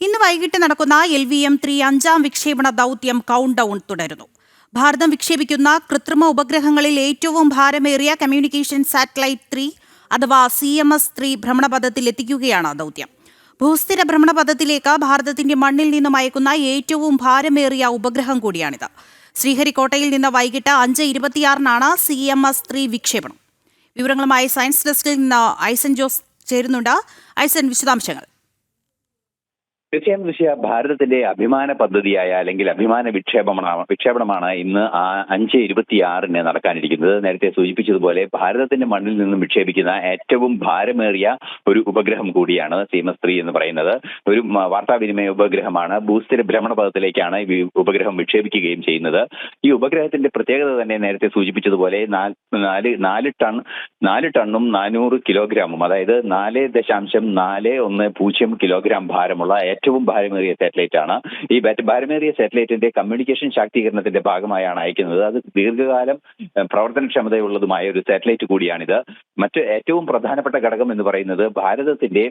ഇന്ന് വൈകിട്ട് നടക്കുന്ന എൽ വി എം ത്രീ അഞ്ചാം വിക്ഷേപണ ദൗത്യം കൗണ്ട് ഡൗൺ തുടരുന്നു. ഭാരതം വിക്ഷേപിക്കുന്ന കൃത്രിമ ഉപഗ്രഹങ്ങളിൽ ഏറ്റവും ഭാരമേറിയ കമ്മ്യൂണിക്കേഷൻ സാറ്റലൈറ്റ് ത്രീ അഥവാ സി എം എസ് ത്രീ ഭ്രമണപഥത്തിൽ എത്തിക്കുകയാണ് ദൗത്യം. ഭൂസ്ഥിര ഭ്രമണപഥത്തിലേക്ക് ഭാരതത്തിന്റെ മണ്ണിൽ നിന്നും അയക്കുന്ന ഏറ്റവും ഭാരമേറിയ ഉപഗ്രഹം കൂടിയാണിത്. ശ്രീഹരിക്കോട്ടയിൽ നിന്ന് വൈകിട്ട് അഞ്ച് ഇരുപത്തിയാറിനാണ് സി എം എസ് ത്രീ വിക്ഷേപണം. വിവരങ്ങളുമായി സയൻസ് ഡെസ്കിൽ നിന്ന് ഐസൻ ജോസ് ചേരുന്നുണ്ട്. ഐസൻ വിശദാംശങ്ങൾ. തീർച്ചയായും ദൃശ്യ ഭാരതത്തിന്റെ അഭിമാന പദ്ധതിയായ അല്ലെങ്കിൽ അഭിമാന വിക്ഷേപണമാണ് വിക്ഷേപണമാണ് ഇന്ന് അഞ്ച് ഇരുപത്തിയാറിന് നടക്കാനിരിക്കുന്നത്. നേരത്തെ സൂചിപ്പിച്ചതുപോലെ ഭാരതത്തിന്റെ മണ്ണിൽ നിന്നും വിക്ഷേപിക്കുന്ന ഏറ്റവും ഭാരമേറിയ ഒരു ഉപഗ്രഹം കൂടിയാണ് സീമസ് ത്രീ എന്ന് പറയുന്നത്. ഒരു വാർത്താവിനിമയ ഉപഗ്രഹമാണ്. ഭൂസ്ഥിര ഭ്രമണപഥത്തിലേക്കാണ് ഈ ഉപഗ്രഹം വിക്ഷേപിക്കുകയും ചെയ്യുന്നത്. ഈ ഉപഗ്രഹത്തിന്റെ പ്രത്യേകത തന്നെ നേരത്തെ സൂചിപ്പിച്ചതുപോലെ നാല് നാല് ടൺ നാല് ടണ്ണും നാനൂറ് കിലോഗ്രാമും അതായത് നാല് ദശാംശം നാല് ഒന്ന് പൂജ്യം കിലോഗ്രാം ഭാരമുള്ള ഏറ്റവും ഭാരമേറിയ സാറ്റലൈറ്റ് ആണ്. ഈ ഭാരമേറിയ സാറ്റലൈറ്റിന്റെ കമ്മ്യൂണിക്കേഷൻ ശാക്തീകരണത്തിന്റെ ഭാഗമായാണ് അയക്കുന്നത്. അത് ദീർഘകാലം പ്രവർത്തനക്ഷമതയുള്ളതുമായ ഒരു സാറ്റലൈറ്റ് കൂടിയാണിത്. മറ്റ് ഏറ്റവും പ്രധാനപ്പെട്ട ഘടകം എന്ന് പറയുന്നത് ഭാരതത്തിന്റെ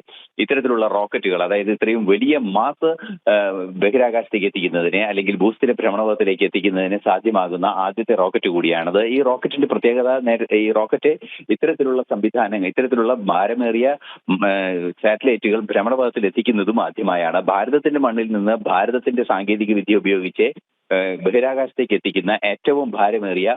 ഇത്തരത്തിലുള്ള റോക്കറ്റുകൾ അതായത് ഇത്രയും വലിയ മാസ് ബഹിരാകാശത്തേക്ക് എത്തിക്കുന്നതിനെ അല്ലെങ്കിൽ ഭൂസ്ഥിര ഭ്രമണപഥത്തിലേക്ക് എത്തിക്കുന്നതിന് സാധ്യമാകുന്ന ആദ്യത്തെ റോക്കറ്റ് കൂടിയാണത്. ഈ റോക്കറ്റിന്റെ പ്രത്യേകത ഈ റോക്കറ്റ് ഇത്തരത്തിലുള്ള സംവിധാനങ്ങൾ ഇത്തരത്തിലുള്ള ഭാരമേറിയ സാറ്റലൈറ്റുകൾ ഭ്രമണപഥത്തിൽ എത്തിക്കുന്നതും ആദ്യമായാണ്. ഭാരതത്തിന്റെ മണ്ണിൽ നിന്ന് ഭാരതത്തിന്റെ സാങ്കേതിക വിദ്യ ഉപയോഗിച്ച് ബഹിരാകാശത്തേക്ക് എത്തിക്കുന്ന ഏറ്റവും ഭാരമേറിയ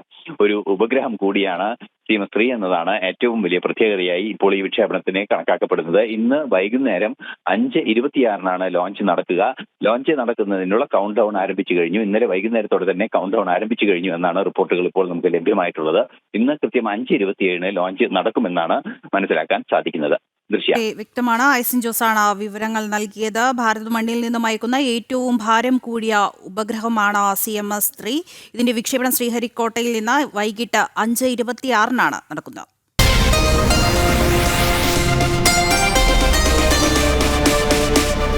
ഒരു ഉപഗ്രഹം കൂടിയാണ് സീമസ് ത്രീ എന്നതാണ് ഏറ്റവും വലിയ പ്രത്യേകതയായി ഇപ്പോൾ ഈ വിക്ഷേപണത്തിന് കണക്കാക്കപ്പെടുന്നത്. ഇന്ന് വൈകുന്നേരം അഞ്ച് ഇരുപത്തിയാറിനാണ് ലോഞ്ച് നടക്കുക. ലോഞ്ച് നടക്കുന്നതിനുള്ള കൗണ്ട് ഡൗൺ ആരംഭിച്ചു കഴിഞ്ഞു. ഇന്നലെ വൈകുന്നേരത്തോടെ തന്നെ കൗണ്ട് ഡൗൺ ആരംഭിച്ചു കഴിഞ്ഞു എന്നാണ് റിപ്പോർട്ടുകൾ ഇപ്പോൾ നമുക്ക് ലഭ്യമായിട്ടുള്ളത്. ഇന്ന് കൃത്യം അഞ്ച് ഇരുപത്തിയേഴിന് ലോഞ്ച് നടക്കുമെന്നാണ് മനസ്സിലാക്കാൻ സാധിക്കുന്നത്. വ്യക്തമാണ്. ഐസൻ ജോസാണ് വിവരങ്ങൾ നൽകിയത്. ഭാരത മണ്ണിൽ നിന്നും അയക്കുന്ന ഏറ്റവും ഭാരം കൂടിയ ഉപഗ്രഹമാണ് സി എം എസ് ത്രീ. ഇതിന്റെ വിക്ഷേപണം ശ്രീഹരിക്കോട്ടയിൽ നിന്ന് വൈകിട്ട് അഞ്ച് ഇരുപത്തിയാറിനാണ് നടക്കുന്നത്.